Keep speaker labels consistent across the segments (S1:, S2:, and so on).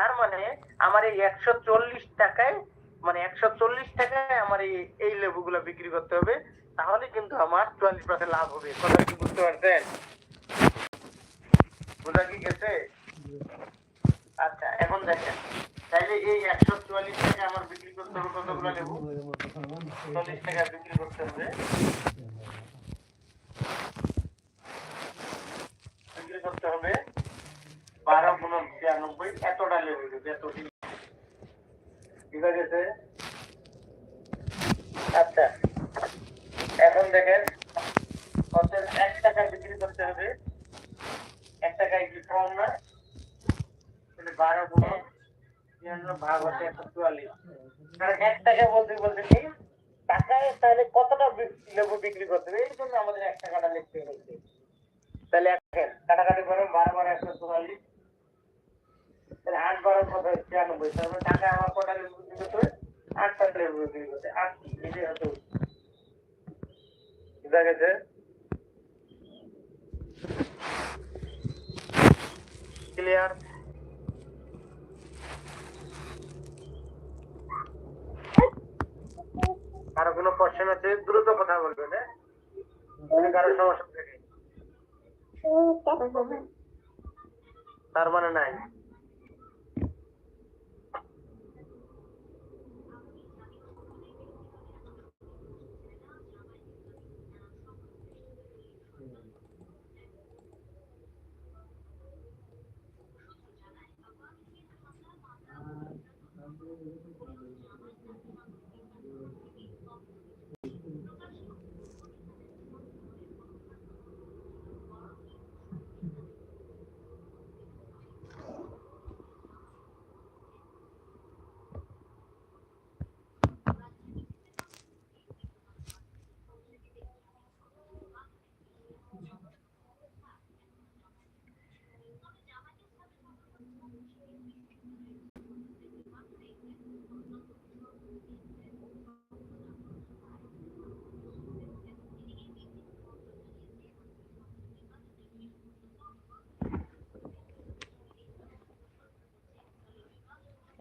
S1: তার মানে আমার এই একশো চল্লিশ টাকায় মানে একশো চল্লিশ টাকায় আমার এই এই লেবুগুলো বিক্রি করতে হবে। তাহলে কিন্তু আমার চুয়াল্লিশ পার্সেন্ট লাভ হবে। কথা কি বুঝতে পারছেন? বোঝা কি গেছে? আচ্ছা এখন দেখেন। তাইলে এই একশো চুয়াল্লিশ টাকা আমার বিক্রি করতে হবে কতগুলো লেবু? চল্লিশ টাকা বিক্রি করতে হবে। বিক্রি করতে হবে বারো গুণ ছিয়ানব্বই, এতটা ঠিক আছে আচ্ছা। এখন দেখেন কত এক টাকা বিক্রি করতে হবে। এক টাকায় কি কম না? তাহলে বারো গুণ ভাগ হচ্ছে একশো চুয়াল্লিশ কারণ এক টাকা বলতে বলতে কি? টাকায় তাহলে কতটা লেবু বিক্রি করতে হবে? এই জন্য আমাদের এক টাকাটা লিখতে হচ্ছে। তাহলে কাটাকাটি করে বারো বারো একশো চুয়াল্লিশ। আট বারো ছিয়ানব্বই তার মানে টাকা আমার কটা লেবু বিক্রি করতে হবে আটটা লেবু বিক্রি করতে হবে। আটটি এটাই উত্তর। বুঝা গেছে? ক্লিয়ার কারও কোনো কোশ্চেন আছে? দ্রুত কথা বলবেন হ্যাঁ? যদি কারও সমস্যা থাকে? তার মানে নাই।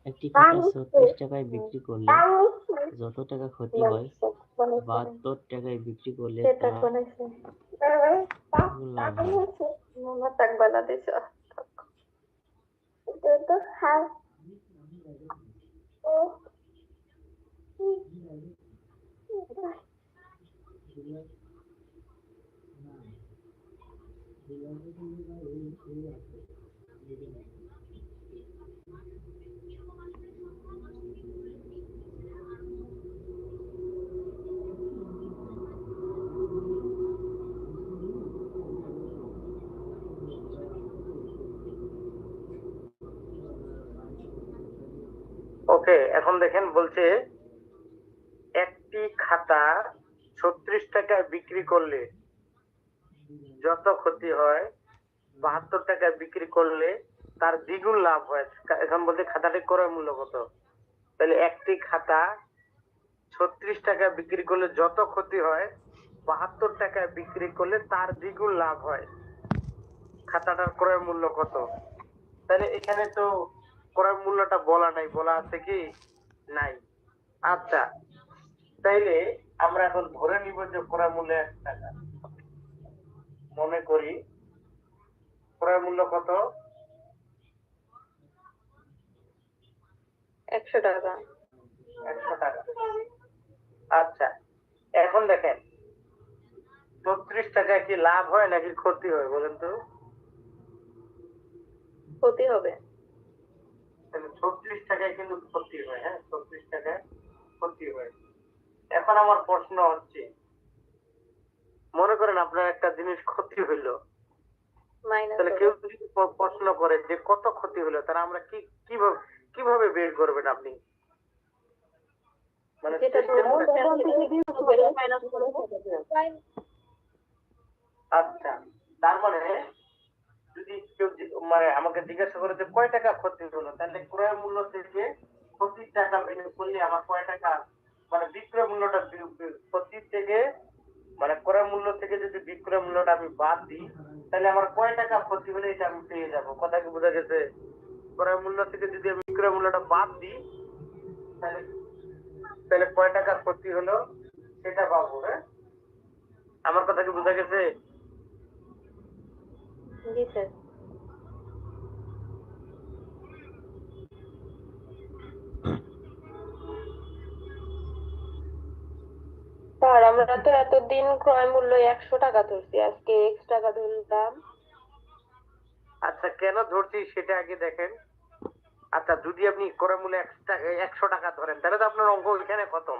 S2: একটি খাতা ছত্রিশ টাকায় বিক্রি করলে যত টাকা ক্ষতি হয় বাহাত্তর টাকায় বিক্রি করলে তা লাভ হয়
S1: ওকে এখন দেখেন, বলছে, একটি খাতা ছত্রিশ টাকায় বিক্রি করলে যত ক্ষতি হয়, বাহাত্তর টাকায় বিক্রি করলে তার দ্বিগুণ লাভ হয়। এখন বলতে খাতাটি ক্রয় মূল্য কত? তাহলে একটি খাতা ছত্রিশ টাকায় বিক্রি করলে যত ক্ষতি হয়, বাহাত্তর টাকায় বিক্রি করলে তার দ্বিগুণ লাভ হয়। খাতাটার ক্রয় মূল্য কত? তাহলে এখানে তো ক্রয় মূল্যটা বলা নাই। বলা আছে কি নাই। আচ্ছা তাইলে আমরা এখন ধরে নিব যে ক্রয় মূল্য এক টাকা। মনে করি ক্রয় মূল্য কত?
S3: একশো টাকা।
S1: একশো টাকা। আচ্ছা এখন দেখেন ছত্রিশ টাকায় কি লাভ হয় নাকি ক্ষতি হয় বলেন তো?
S3: ক্ষতি হবে।
S1: তাহলে ছত্রিশ টাকায় কিন্তু ক্ষতি হয় হ্যাঁ? ছত্রিশ টাকায় ক্ষতি হয়। এখন আমার প্রশ্ন হচ্ছে মনে করেন আপনার একটা জিনিস ক্ষতি হইল তাহলে কেউ যদি প্রশ্ন করে যে কত ক্ষতি হলো তাহলে আমরা কি কীভাবে কীভাবে বের করবেন আপনি? মানে আচ্ছা তার মানে যদি কেউ মানে আমাকে জিজ্ঞাসা করে যে কয় টাকা ক্ষতি হলো, তাহলে ক্রয় মূল্য থেকে ক্ষতির টাকা বিয়োগ করলে আমার কয় টাকা মানে বিক্রয় মূল্যটা ক্ষতির থেকে মানে ক্রয় মূল্য থেকে যদি বিক্রয় মূল্যটা আমি বাদ দিই, তাহলে আমার কয় টাকা ক্ষতি হলে এটা আমি পেয়ে যাব। কথা কি বোঝা গেছে? ক্রয় মূল্য থেকে যদি আমি বিক্রয় মূল্যটা বাদ দিই, তাহলে তাহলে কয় টাকা ক্ষতি হলো সেটা পাবো হ্যাঁ? আমার কথা কি বোঝা গেছে?
S3: জি স্যার স্যার আমরা তো এতদিন ক্রয় মূল্য একশো টাকা ধরছি। আজকে এক্স টাকা ধরলাম।
S1: আচ্ছা কেন ধরছি সেটা আগে দেখেন। আচ্ছা যদি আপনি ক্রয় মূল্য একশো টাকা ধরেন তাহলে তো আপনার অঙ্ক এখানে খতম।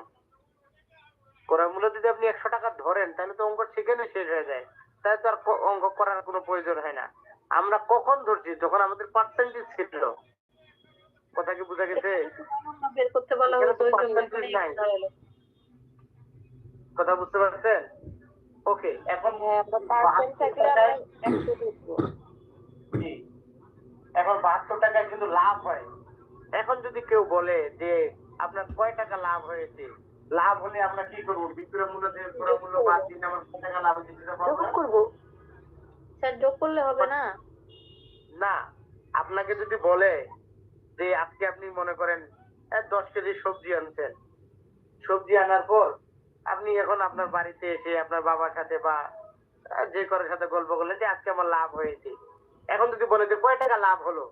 S1: ক্রয় মূল্য যদি আপনি একশো টাকা ধরেন তাহলে তো অঙ্ক সেখানে শেষ হয়ে যায়। তাহলে তো আর অঙ্ক করার কোনো প্রয়োজন হয় না। আমরা কখন ধরছি? যখন আমাদের পার্সেন্টেজ ছিল। কথা কি বোঝা গেছে?
S3: হলো।
S1: কথা বুঝতে পারছেন? ওকে এখন
S3: হ্যাঁ।
S1: এখন বাহাত্তর টাকায় কিন্তু লাভ হয়। এখন যদি কেউ বলে যে আপনার কয় টাকা লাভ হয়েছে? লাভ হলে আমরা কি করব? বিক্রয় মূল্য থেকে ক্রয় মূল্য বাদ দিন আমার কয় টাকা লাভ হয়েছে সেটা
S3: যোগ? করব। স্যার যোগ করলে হবে না?
S1: না আপনাকে যদি বলে যে আজকে আপনি মনে করেন দশ কেজি সবজি আনছেন। সবজি আনার পর আপনি এখন আপনার বাড়িতে এসে আপনার বাবার সাথে বা যে কারোর সাথে গল্প করলেন যে আজকে আমার লাভ হয়েছে। এখন যদি বলে যে কয় টাকা লাভ হলো?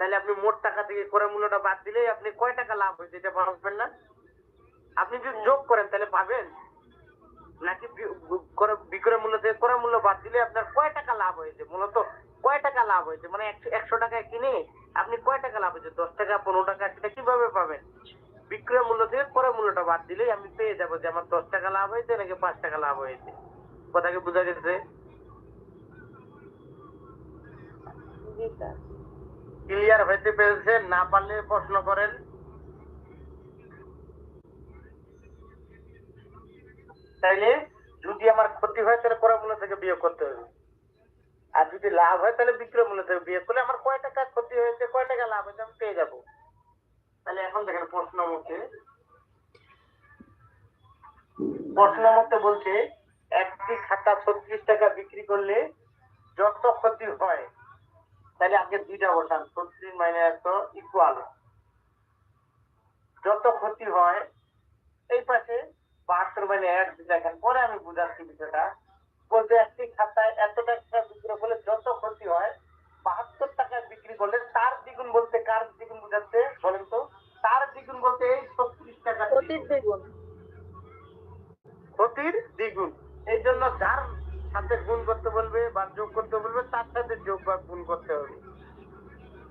S1: তাহলে আপনি মোট টাকা থেকে করে মূল্যটা বাদ দিলেই আপনি কয় টাকা লাভ হয়েছে এটা পাবেন না? আপনি যদি যোগ করেন তাহলে পাবেন। নাকি বিক্রয় মূল্য থেকে ক্রয় মূল্য বাদ দিলে আপনার কয় টাকা লাভ হয়েছে? মূলত কয় টাকা লাভ হয়েছে? মানে একশো টাকায় কিনে আপনি কয় টাকা লাভ হয়েছে? দশ টাকা পনেরো টাকা সেটা কীভাবে পাবেন? বিক্রয় মূল্য থেকে ক্রয় মূল্যটা বাদ দিলেই আমি পেয়ে যাব যে আমার দশ টাকা লাভ হয়েছে নাকি পাঁচ টাকা লাভ হয়েছে। কথা কি বোঝা গেছে? ক্লিয়ার হইতে পেরেছেন না পারলে প্রশ্ন করেন। তাইলে যদি আমার ক্ষতি হয় তাহলে ক্রয় মূল্য থেকে বিয়োগ করতে হবে। আর যদি লাভ হয় তাহলে বিক্রয় মূল্য থেকে বিয়োগ করলে আমার কয় টাকা ক্ষতি হয়েছে, কয় টাকা লাভ হয়েছে আমি পেয়ে যাব। তাহলে এখন দেখেন প্রশ্ন মতে প্রশ্ন মতে বলছে, একটি খাতা ছত্রিশ টাকা বিক্রি করলে যত ক্ষতি হয়, তাহলে আগে দুইটা বসান, ছত্রিশ মাইনাস ইকুয়াল যত ক্ষতি হয়, এই পাশে বাহাত্তর মানে এক দেখেন পরে আমি বুঝাচ্ছি বিষয়টা। বলতে একটি খাতায় এত টাকা বিক্রি করলে যত ক্ষতি হয় বাহাত্তর টাকায় বিক্রি করলে তার দ্বিগুণ বলতে কার দ্বিগুণ বুঝাচ্ছে? বলেন তো। তার দ্বিগুণ বলতে এই ছত্রিশ টাকা
S3: প্রতি দ্বিগুণ।
S1: ক্ষতির দ্বিগুণ। এই জন্য যার সাথে গুণ করতে বলবে বা যোগ করতে বলবে তার সাথে যোগ বা গুণ করতে হবে।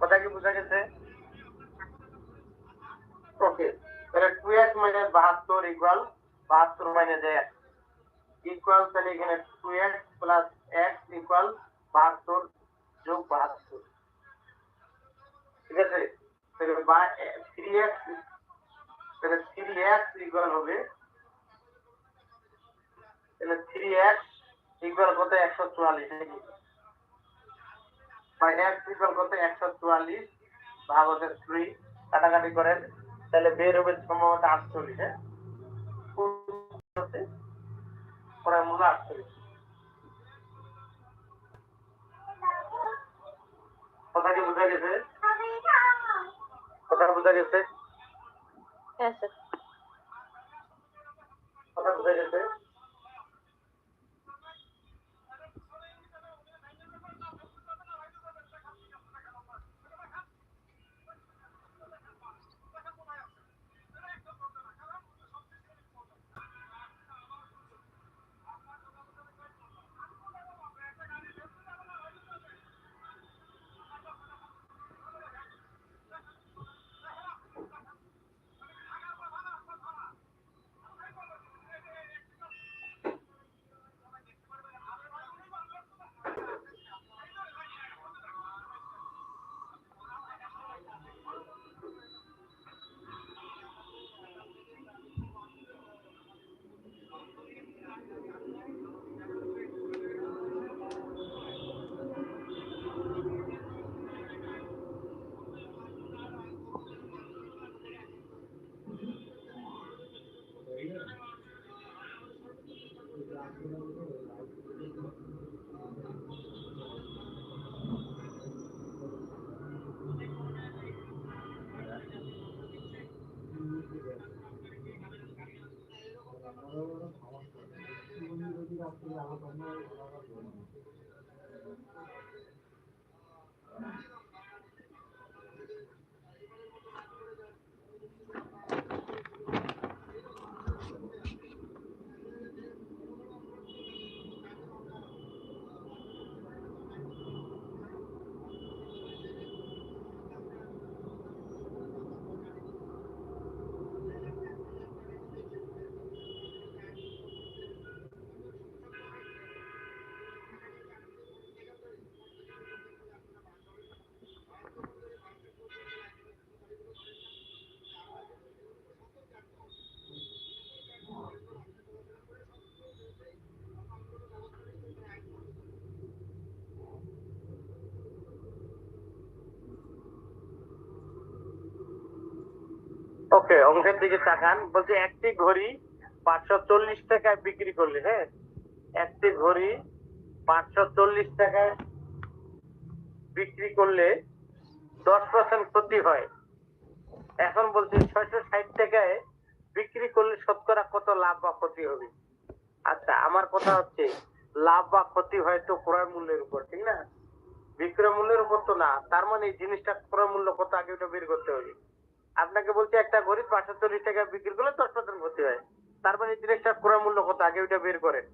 S1: কথা কি বোঝা গেছে? ওকে তাহলে টু এক্স মাইনাস বাহাত্তর ইকুয়াল বাহাত্তর মাইনাস এক ইকুয়াল তাহলে এখানে two x plus x equal বাহাত্তর যোগ বাহাত্তর ঠিক আছে? তাহলে থ্রি এক্স তাহলে থ্রি একশো চুয়াল্লিশ নাকি? বা এক্স একশো চুয়াল্লিশ, ভাগ হচ্ছে কাটাকাটি করেন, তাহলে বের হবে সম্ভবত আটচল্লিশ হ্যাঁ? পরে মূল আটচল্লিশ কথা কি বোঝা গেছে? কথা বোঝা গেছে?
S3: হ্যাঁ
S1: কথা বোঝা গেছে? ওকে, অঙ্কের দিকে তাকান। বলছে, একটি ঘড়ি পাঁচশো চল্লিশ টাকায় বিক্রি করলে হ্যাঁ? একটি ঘড়ি পাঁচশো চল্লিশ টাকায় বিক্রি করলে দশ পার্সেন্ট ক্ষতি হয়। এখন বলছে, ছয়শো ষাট টাকায় বিক্রি করলে শতকরা কত লাভ বা ক্ষতি হবে? আচ্ছা আমার কথা হচ্ছে, লাভ বা ক্ষতি হয়তো ক্রয় মূল্যের উপর, ঠিক না? বিক্রয় মূল্যের উপর তো না, তার মানে এই জিনিসটা ক্রয় মূল্য কত আগে ওটা বের করতে হবে? আপনাকে বলছি একটা গরিব পাঁচশো চল্লিশ টাকা বিক্রি করলে দশ পার্সেন্ট ক্ষতি হয়। তার এই জিনিসটা ক্রয় মূল্য কত? আগে ওইটা বের করেন।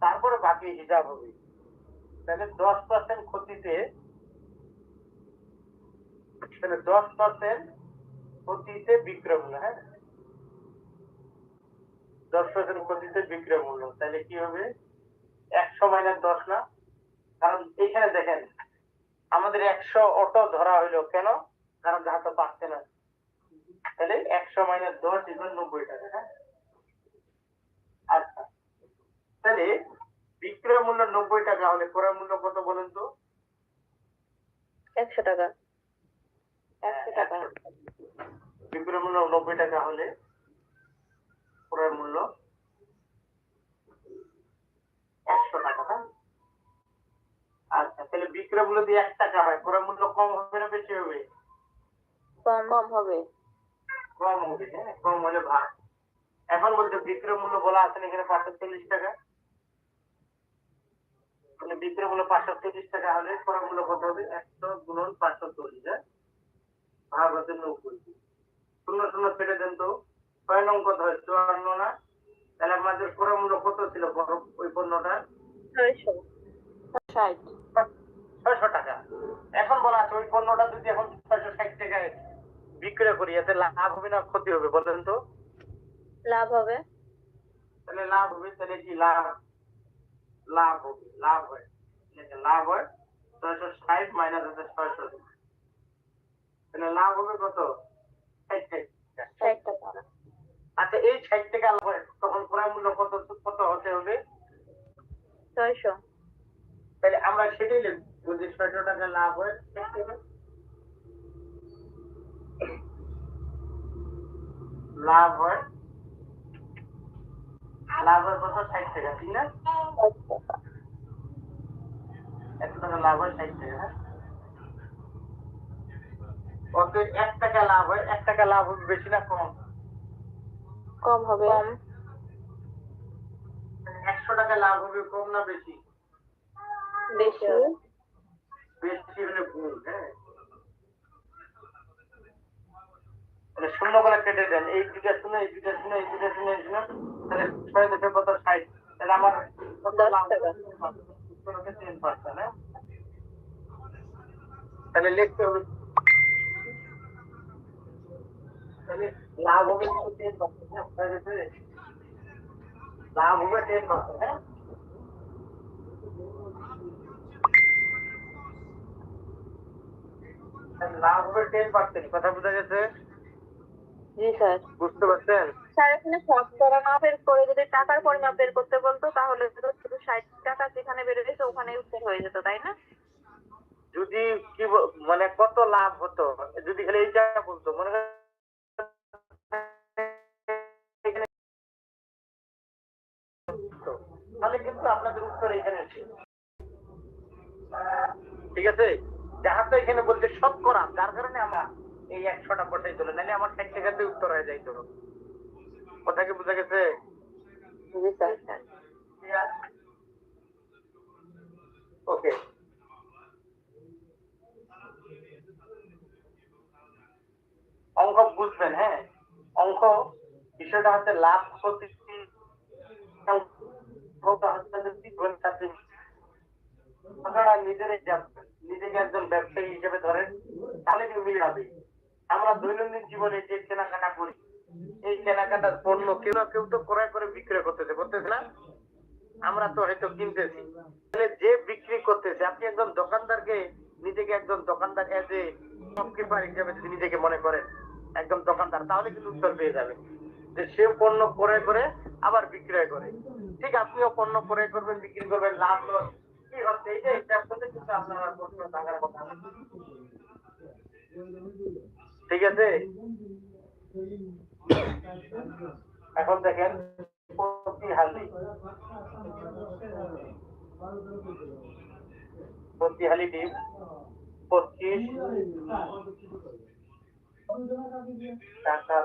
S1: তারপরে বাকি হিসাব হবে। তাহলে দশ পার্সেন্ট ক্ষতিতে, তাহলে দশ পার্সেন্ট ক্ষতিতে বিক্রয় মূল্য হ্যাঁ? দশ পার্সেন্ট ক্ষতিতে বিক্রয় মূল্য। তাহলে কি হবে? একশো মাইনাস দশ না? কারণ এইখানে দেখেন, আমাদের একশো অটো ধরা হইল। কেন? কারণ যাহা তো পাচ্ছে না। তাহলে একশো মাইনাস দশ ইকুয়াল নব্বই টাকা হ্যাঁ? আচ্ছা। তাহলে বিক্রয় মূল্য নব্বই টাকা হলে ক্রয় মূল্য কত বলেন তো?
S3: একশো টাকা। একশো টাকা।
S1: বিক্রয় মূল্য নব্বই টাকা হলে ক্রয় মূল্য একশো টাকা হ্যাঁ? আচ্ছা তাহলে বিক্রয় মূল্য দিয়ে এক টাকা হয় ক্রয় মূল্য কম হবে না বেশি হবে?
S3: কম। কম হবে।
S1: কম হবে হ্যাঁ কম হলে ভাগ এখন বলতে বিক্রয় মূল্য বলা আছে এখানে পাঁচশো চল্লিশ টাকা? মানে বিক্রয় মূল্য পাঁচশো চল্লিশ টাকা হলে ক্রয় মূল্য কত হবে? একশো গুণন পাঁচশো চল্লিশ হ্যাঁ? ভাগ হচ্ছে নব্বই। শূন্য শূন্য কেটে দেন তো। ছয় নং কত হয় চুয়ান্ন না? তাহলে আমাদের ক্রয় মূল্য কত ছিল ওই পণ্যটার
S3: ছয়শো।
S1: ছয়শো টাকা। এখন বলা আছে ওই পণ্যটা যদি এখন ছয়শো ষাট টাকায় বিক্রয় করি এতে লাভ হবে না ক্ষতি হবে বলেন তো।
S3: লাভ হবে?
S1: তাহলে লাভ হবে তাহলে কি লাভ? লাভ হবে লাভ হয়। লাভ হয় ছয়শো ষাট মাইনাস হচ্ছে ছয়শো তাহলে লাভ হবে কত? আচ্ছা এই ষাট টাকা লাভ হয় তখন ক্রয় মূল্য কত কত হতে হবে?
S3: ছয়শো।
S1: তাহলে আমরা সেটাই লিখব যদি ছয়শো টাকা লাভ হয় ষাট টাকা। লাভ হয় লাভ হয় কত? ষাট টাকা ঠিক না? একশো টাকা লাভ হয় ষাট টাকা হ্যাঁ? অতএব এক টাকা লাভ হয় এক টাকা লাভ হবে বেশি না কম?
S3: কম হবে। কম।
S1: একশো টাকা লাভ হবে কম না বেশি?
S3: বেশি।
S1: বেশি হলে ভুল হ্যাঁ? তাহলে শূন্য করে কেটে দেন। এই দুটা শূন্য এই দুটা শূন্য এই দুটা শূন্য এই শূন্য তাহলে ছয় দশে কত? ষাট। তাহলে আমার পার্সেন্ট হ্যাঁ তাহলে লিখতে হবে। লাভ হবে টেন পার্সেন্ট লাভ হবে টেন পার্সেন্ট হ্যাঁ লাভ হবে টেন পার্সেন্ট কথা বোঝা গেছে?
S3: জি স্যার।
S1: বুঝতে পারছেন?
S3: স্যার এখানে শতকরা না বের করে যদি টাকার পরিমাপ বের করতে বলতো তাহলে তো শুধু ষাট টাকা যেখানে ওখানে উত্তর হয়ে যেত তাই না?
S1: যদি কি মানে কত লাভ হতো? যদি খালি এইটা বলতো মনে তাহলে কিন্তু আপনাদের উত্তর এখানে ঠিক আছে? যাহা তো এখানে বলছে শতকরা যার কারণে আমরা এই একশোটা বসাই চলে নাহলে আমার ষাট টাকাতে উত্তর হয়ে যাইতো। কথা কি বোঝা গেছে? ওকে। অঙ্ক বুঝবেন হ্যাঁ? অঙ্ক বিষয়টা হচ্ছে লাভ ক্ষতি আপনারা নিজেরাই নিজেকে একজন ব্যবসায়ী হিসেবে ধরেন তাহলে মিল হবে? আমরা দৈনন্দিন জীবনে যে কেনাকাটা করি, এই কেনাকাটার পণ্য কেউ না কেউ তো ক্রয় করে বিক্রয় করতেছে করতেছে না? আমরা তো হয়তো কিনতেছি। তাহলে যে বিক্রি করতেছে, আপনি একজন দোকানদারকে, নিজেকে একজন দোকানদার এজ এ শপকিপার হিসেবে যদি নিজেকে মনে করেন, একজন দোকানদার, তাহলে কিন্তু উত্তর পেয়ে যাবেন। যে সে পণ্য ক্রয় করে, আবার বিক্রয় করে। ঠিক আপনিও পণ্য ক্রয় করবেন, বিক্রি করবেন, লাভ লস, কি হচ্ছে? এই যে কিন্তু আপনার প্রশ্ন থাকার কথা। ঠিক আছে এখন দেখেন প্রতি হালি প্রতি হালি ডিম পঁচিশ টাকা।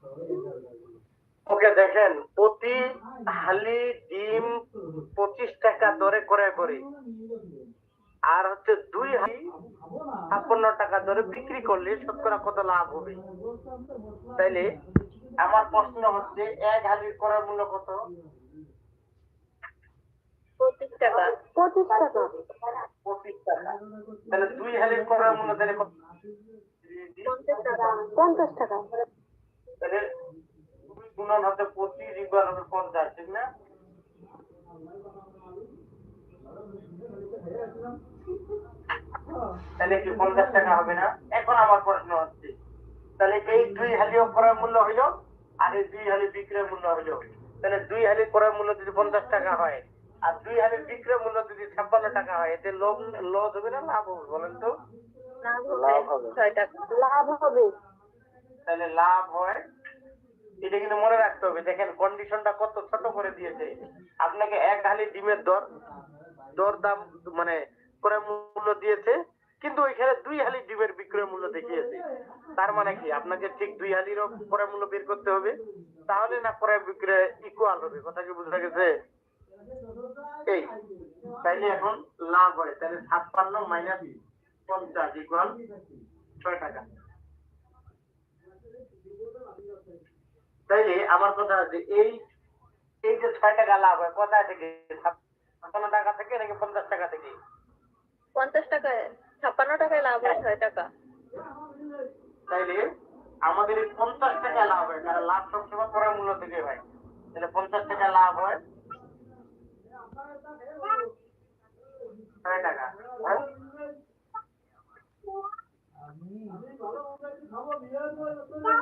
S1: প্রতি ওকে দেখেন প্রতি হালি ডিম পঁচিশ টাকা দরে করে করে। আর হচ্ছে দুই হালি ছাপ্পান্ন টাকা দরে বিক্রি করলে শতকরা কত লাভ হবে? তাইলে আমার প্রশ্ন হচ্ছে এক হালির করার মূল্য কত?
S3: পঁচিশ টাকা। পঁচিশ টাকা।
S1: পঁচিশ টাকা। তাহলে দুই হালির করার মূল্য তাহলে
S3: পঞ্চাশ টাকা। পঞ্চাশ টাকা।
S1: তাহলে গুণন হচ্ছে পঁচিশ ইকুয়াল হবে পঞ্চাশ ঠিক না? তাহলে কি পঞ্চাশ টাকা হবে না? এখন আমার প্রশ্ন হচ্ছে তাহলে এই দুই হালিও করার মূল্য হইল আর এই দুই হালি বিক্রয় মূল্য হইল। তাহলে দুই হালি করার মূল্য যদি পঞ্চাশ টাকা হয় আর দুই হালি বিক্রয় মূল্য যদি ছাপ্পান্ন টাকা হয় এতে লোভ লস হবে না লাভ হবে বলেন তো?
S3: লাভ হবে। লাভ হবে।
S1: তাহলে লাভ হয় এটা কিন্তু মনে রাখতে হবে, দেখেন কন্ডিশনটা কত ছোট করে দিয়েছে। আপনাকে এক হালি ডিমের দর দর দাম মানে ক্রয় মূল্য দিয়েছে, কিন্তু ওইখানে দুই হালি ডিমের বিক্রয় মূল্য দেখিয়েছে। তার মানে কি? আপনাকে ঠিক দুই হালিরও ক্রয় মূল্য বের করতে হবে। তাহলে না ক্রয় বিক্রয় ইকুয়াল হবে, কথা কি বুঝা গেছে? এই, তাইলে এখন লাভ হয় তাহলে ছাপ্পান্ন মাইনাস পঞ্চাশ ইকুয়াল ছয় টাকা। তাইলে আমার কথা হচ্ছে এই এই যে ছয় টাকা লাভ হয় কোথায় থেকে ছাপ্পান্ন টাকা থেকে নাকি পঞ্চাশ টাকা থেকে?
S3: পঞ্চাশ টাকায় ছাপ্পান্ন টাকায় লাভ হয় ছয় টাকা।
S1: তাইলে আমাদের এই পঞ্চাশ টাকা লাভ হয় কারণ লাভ সবসময় করার মূল্য থেকে হয় তাহলে পঞ্চাশ টাকা লাভ হয় ছয় টাকা। হ্যাঁ?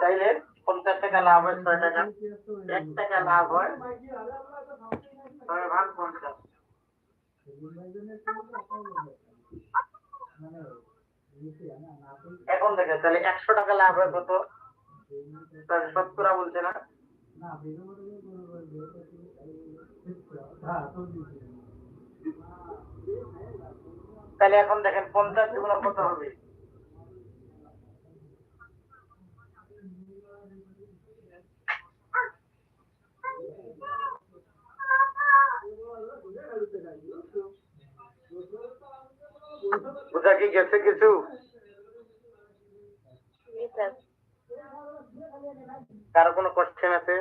S1: তাইলে পঞ্চাশ টাকা লাভ হয় ছয় টাকা। এক টাকা লাভ হয়। ছয় ভাগ পঞ্চাশ। এখন দেখেন তাহলে একশো টাকা লাভ হয় কত? শতকরা বলছে না? তাহলে এখন দেখেন পঞ্চাশ গুণ কত হবে? বুঝা কি গেছে কিছু? কারও কোনো কোশ্চেন আছে?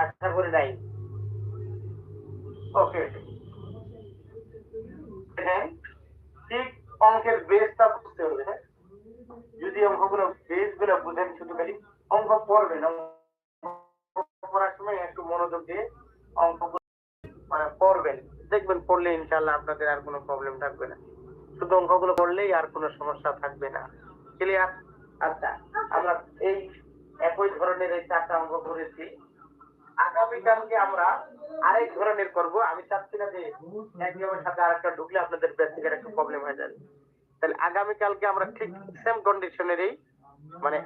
S1: আশা করি নাই। ওকে হ্যাঁ ঠিক অঙ্কের বেসটা বুঝতে হবে হ্যাঁ? যদি অঙ্কগুলো বেসগুলো বুঝেন শুধু খালি অঙ্ক পড়বেন অঙ্ক পড়ার সময় একটু মনোযোগ দিয়ে অঙ্ক মানে পড়বেন। দেখবেন পড়লে ইনশাল্লাহ আপনাদের আর কোনো প্রবলেম থাকবে না। শুধু অঙ্কগুলো পড়লেই আর কোনো সমস্যা থাকবে না। ক্লিয়ার আচ্ছা আমরা এই একই ধরনের এই চারটা অঙ্ক করেছি। আগামীকালকে আমরা আরেক ধরনের করব। আমি চাচ্ছি না যে এক নিয়মের সাথে আরেকটা ঢুকলে আপনাদের বেসিকের একটা প্রবলেম হয়ে যাবে। তাহলে আগামীকালকে আমরা ঠিক সেম কন্ডিশনেরই মানে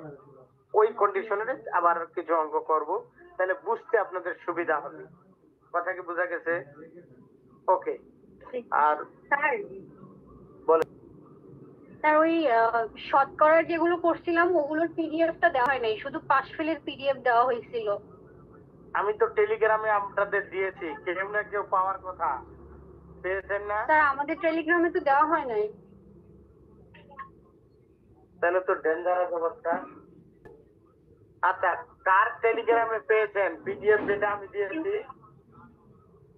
S1: ওই কন্ডিশনের আবার কিছু অঙ্ক করব। তাহলে বুঝতে আপনাদের সুবিধা হবে। কথা কি বোঝা গেছে? ওকে আর বলেন।
S4: স্যার ওই শতকরার যেগুলো করছিলাম ওগুলোর পিডিএফটা দেওয়া হয় নাই শুধু পাশ ফেলের পিডিএফ দেওয়া হয়েছিল।
S1: আমি তো টেলিগ্রামে আপনাদের দিয়েছি। কেউ না কেউ পাওয়ার কথা। পেয়েছেন না?
S4: স্যার আমাদের টেলিগ্রামে তো দেওয়া হয় নাই।
S1: তাহলে তো ডেঞ্জারাস অবস্থা। আচ্ছা কার টেলিগ্রামে পেয়েছেন? পিডিএফ যেটা আমি দিয়েছি।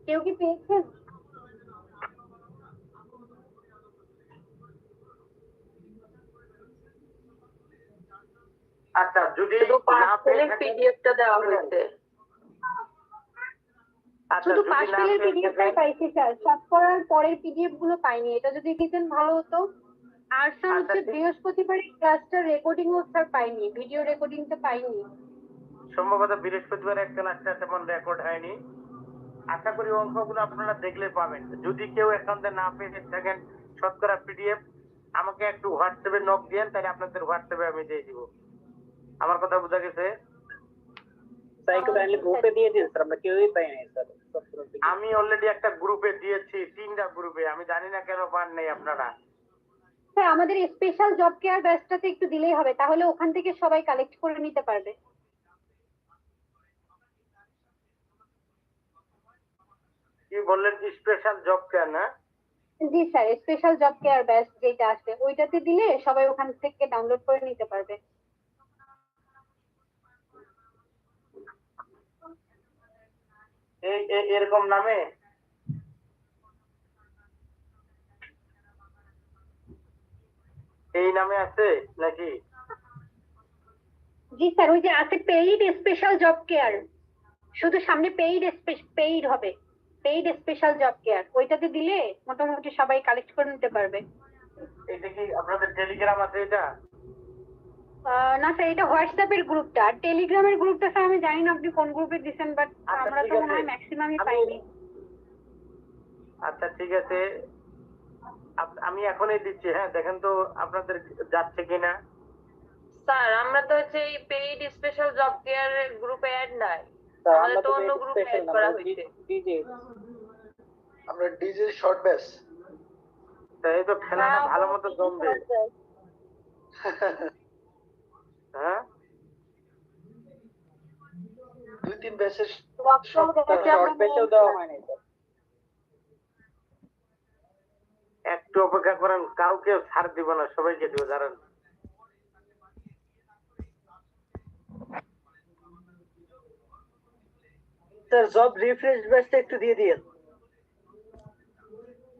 S4: কেউ কি পেয়েছেন
S1: আচ্ছা যদি
S3: পিডিএফটা দেওয়া হয়েছে।
S1: আচ্ছা,
S4: শুধু পাশ ফেলের পিডিএফটাই পাইছি স্যার। শতকরার পরের পিডিএফগুলো পাইনি। এটা যদি দিতেন ভালো হতো। আর স্যার
S1: আচ্ছা,
S4: হচ্ছে বৃহস্পতিবারের ক্লাসটা রেকর্ডিংও স্যার পাইনি। ভিডিও রেকর্ডিংটা পাইনি।
S1: সম্ভবত বৃহস্পতিবার এক ক্লাসটা তেমন রেকর্ড হয়নি। আশা করি অঙ্কগুলো আপনারা দেখলে পাবেন। যদি কেউ একান্তে না পেয়ে থাকেন শতকরা পিডিএফ আমাকে একটু হোয়াটসঅ্যাপে নক দিয়েন তাহলে আপনাদের হোয়াটসঅ্যাপে আমি দিয়ে দিব। আমার কথা বোঝা গেছে? আমি অলরেডি একটা গ্রুপে দিয়েছি তিনটা গ্রুপে আমি জানি না কেন পান নাই আপনারা।
S4: স্যার আমাদের স্পেশাল জব কেয়ার ব্যাচটাতে একটু দিলেই হবে তাহলে ওখান থেকে সবাই কালেক্ট করে নিতে পারবে।
S1: কি বললেন? স্পেশাল জব কেন না?
S4: জি sir special job care batch যেটা আসবে ওইটাতে দিলে সবাই ওখান থেকে ডাউনলোড করে নিতে পারবে।
S1: এই এই- এরকম নামে? এই নামে আছে নাকি?
S4: জি স্যার ওই যে আছে পেইড স্পেশাল জব কেয়ার শুধু সামনে পেইড পেইড হবে। পেইড স্পেশাল জব কেয়ার ওইটাতে দিলে মোটামুটি সবাই কালেক্ট করে নিতে পারবে।
S1: এটা কি আপনাদের টেলিগ্রাম আছে এটা?
S4: আহ, না স্যার এটা হোয়াটসঅ্যাপের গ্রুপটা আর টেলিগ্রামের গ্রুপটা স্যার আমি জানি না আপনি কোন গ্রুপে দিচ্ছেন বাট আমরা তো মনে হয় ম্যাক্সিমামই পাইনি।
S1: আচ্ছা ঠিক আছে। আমি এখনই দিচ্ছি হ্যাঁ দেখেন তো আপনাদের যাচ্ছে কিনা।
S3: স্যার আমরা তো হচ্ছে এই পেইড স্পেশাল জব কেয়ার গ্রুপে অ্যাড নাই। তো অন্য গ্রুপে অ্যাড করা
S5: ডিজে
S6: আমরা ডিজে শর্ট ব্যাচ
S1: তা এই তো খেলাটা ভালো মতো জমবে। হ্যাঁ?
S6: দুই তিন ব্যাচের
S5: শর্ট ব্যাচেও দেওয়া হয় স্যার
S1: একটু অপেক্ষা করেন কাউকে ছাড় দিব না সবাইকে দিব জানেন
S5: স্যার জব রিফ্রেশ ব্যাচটা একটু দিয়ে দিন